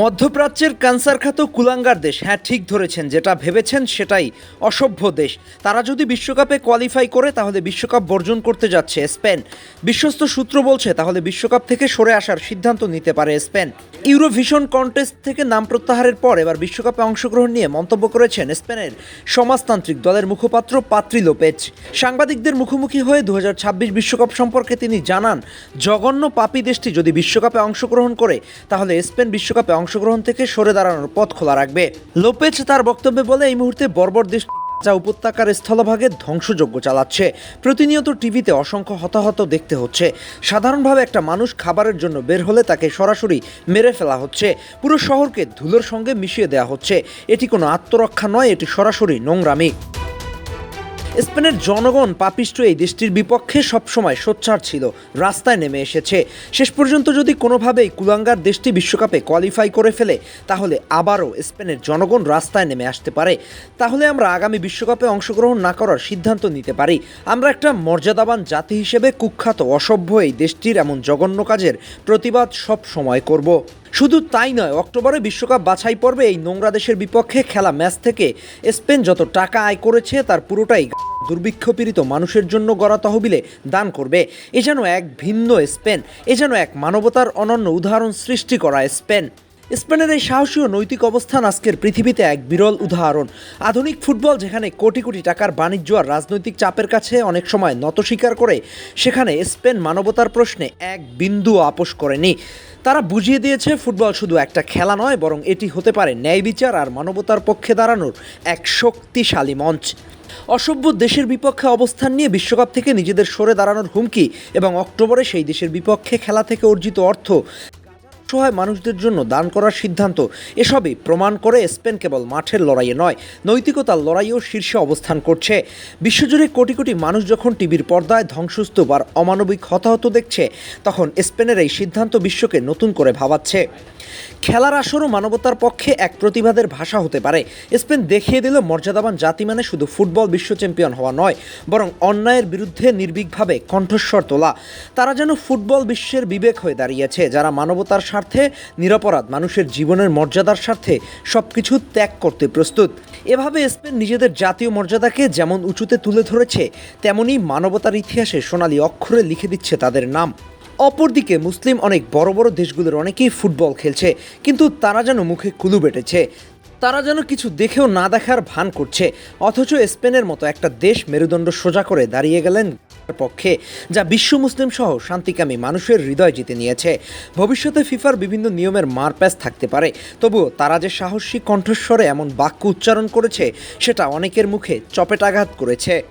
মধ্যপ্রাচ্যের ক্যান্সার খ্যাত কুলাঙ্গার দেশ। হ্যাঁ ঠিক ধরেছেন, যেটা ভেবেছেন সেটাই অসভ্য দেশ। তারা যদি বিশ্বকাপে কোয়ালিফাই করে, তাহলে বিশ্বকাপ বর্জন করতে যাচ্ছে স্পেন। বিশ্বস্ত সূত্র বলছে, তাহলে বিশ্বকাপ থেকে সরে আসার সিদ্ধান্ত নিতে পারে স্পেন। ইউরোভিশন কন্টেস্ট থেকে নাম প্রত্যাহারের পর এবার বিশ্বকাপে অংশগ্রহণ নিয়ে মন্তব্য করেছেন স্পেনের সমাজতান্ত্রিক দলের মুখপাত্র পাত্রি লোপেজ। সাংবাদিকদের মুখোমুখি হয়ে দু বিশ্বকাপ সম্পর্কে তিনি জানান, জঘন্য পাপি দেশটি যদি বিশ্বকাপে অংশগ্রহণ করে, তাহলে স্পেন বিশ্বকাপে অংশগ্রহণ থেকে সরে দাঁড়ানোর পথ খোলা রাখবে। লোপেজ তার বক্তব্যে বলে, এই মুহূর্তে বর্বর দেশ যা উপত্যকার স্থলভাগে ধ্বংসযজ্ঞ চালাচ্ছে। প্রতিনিয়ত টিভিতে অসংখ্য হতাহত দেখতে হচ্ছে। সাধারণভাবে একটা মানুষ খাবারের জন্য বের হলে তাকে সরাসরি মেরে ফেলা হচ্ছে। পুরো শহরকে ধুলোর সঙ্গে মিশিয়ে দেওয়া হচ্ছে। এটি কোনো আত্মরক্ষা নয়, এটি সরাসরি নোংরামি। স্পেনের জনগণ পাপিষ্ট এই দেশটির বিপক্ষে সবসময় সোচ্চার ছিল, রাস্তায় নেমে এসেছে। শেষ পর্যন্ত যদি কোনোভাবেই কুলাঙ্গার দেশটি বিশ্বকাপে কোয়ালিফাই করে ফেলে, তাহলে আবারও স্পেনের জনগণ রাস্তায় নেমে আসতে পারে। তাহলে আমরা আগামী বিশ্বকাপে অংশগ্রহণ না করার সিদ্ধান্ত নিতে পারি। আমরা একটা মর্যাদাবান জাতি হিসেবে কুখ্যাত, অসভ্য এই দেশটির এমন জঘন্য কাজের প্রতিবাদ সব সময় করব। শুধু তাই নয়, অক্টোবরে বিশ্বকাপ বাছাই পর্বে এই নোংরা দেশের বিপক্ষে খেলা ম্যাচ থেকে স্পেন যত টাকা আয় করেছে, তার পুরোটাই দুর্ভিক্ষ পীড়িত মানুষের জন্য গড়া তহবিলে দান করবে। এ যেন এক ভিন্ন স্পেন, এ যেন এক মানবতার অনন্য উদাহরণ সৃষ্টি করা স্পেন। স্পেনের এই সাহসী ও নৈতিক অবস্থান আজকের পৃথিবীতে এক বিরল উদাহরণ। আধুনিক ফুটবল যেখানে কোটি কোটি টাকার বাণিজ্য আর রাজনৈতিক চাপের কাছে অনেক সময় নত স্বীকার করে, সেখানে স্পেন মানবতার প্রশ্নে এক বিন্দু আপোষ করেনি। তারা বুঝিয়ে দিয়েছে, ফুটবল শুধু একটা খেলা নয়, বরং এটি হতে পারে ন্যায় বিচার আর মানবতার পক্ষে দাঁড়ানোর এক শক্তিশালী মঞ্চ। অসভ্য দেশের বিপক্ষে অবস্থান নিয়ে বিশ্বকাপ থেকে নিজেদের সরে দাঁড়ানোর হুমকি এবং অক্টোবরে সেই দেশের বিপক্ষে খেলা থেকে অর্জিত অর্থ অসহায় মানুষদের জন্য দান করার সিদ্ধান্ত। এসবই প্রমাণ করে স্পেন কেবল মাঠের লড়াইয়ে নয়, নৈতিকতার লড়াইয়েও শীর্ষে অবস্থান করছে। বিশ্বজুড়ে কোটি কোটি মানুষ যখন টিভির পর্দায় ধ্বংসস্তূপ আর অমানবিক হতাহত দেখছে, তখন স্পেনের এই সিদ্ধান্ত বিশ্বকে নতুন করে ভাবাচ্ছে। খেলার আসরও মানবতার পক্ষে এক প্রতিবাদের ভাষা হতে পারে। স্পেন দেখিয়ে দিল, মর্যাদাবান জাতি মানে শুধু ফুটবল বিশ্ব চ্যাম্পিয়ন হওয়া নয়, বরং অন্যায়ের বিরুদ্ধে নির্ভীকভাবে কণ্ঠস্বর তোলা। তারা যেন ফুটবল বিশ্বের বিবেক হয়ে দাঁড়িয়েছে, যারা মানবতার স্বার্থে নিরপরাধ, মানুষের জীবনের মর্যাদার স্বার্থে সব কিছু ত্যাগ করতে প্রস্তুত। এভাবে স্পেন নিজেদের জাতীয় মর্যাদাকে যেমন উঁচুতে তুলে ধরেছে, তেমনি মানবতার ইতিহাসে সোনালী অক্ষরে লিখে দিচ্ছে তাদের নাম। অপরদিকে মুসলিম অনেক বড় বড় দেশগুলোর অনেকেই ফুটবল খেলছে, কিন্তু তারা যেন মুখে কুলু বেটেছে তারা যেন কিছু দেখেও না দেখার ভান করছে, অথচ স্পেনের মতো একটা দেশ মেরুদণ্ড সোজা করে দাঁড়িয়ে গেলেন পক্ষে, যা বিশ্ব মুসলিম সহ শান্তিকামী মানুষের হৃদয় জিতে নিয়েছে। ভবিষ্যতে ফিফার বিভিন্ন নিয়মের মারপ্যাচ থাকতে পারে, তবুও তারা যে সাহসী কণ্ঠস্বরে এমন বাক্য উচ্চারণ করেছে, সেটা অনেকের মুখে চপেটাঘাত করেছে।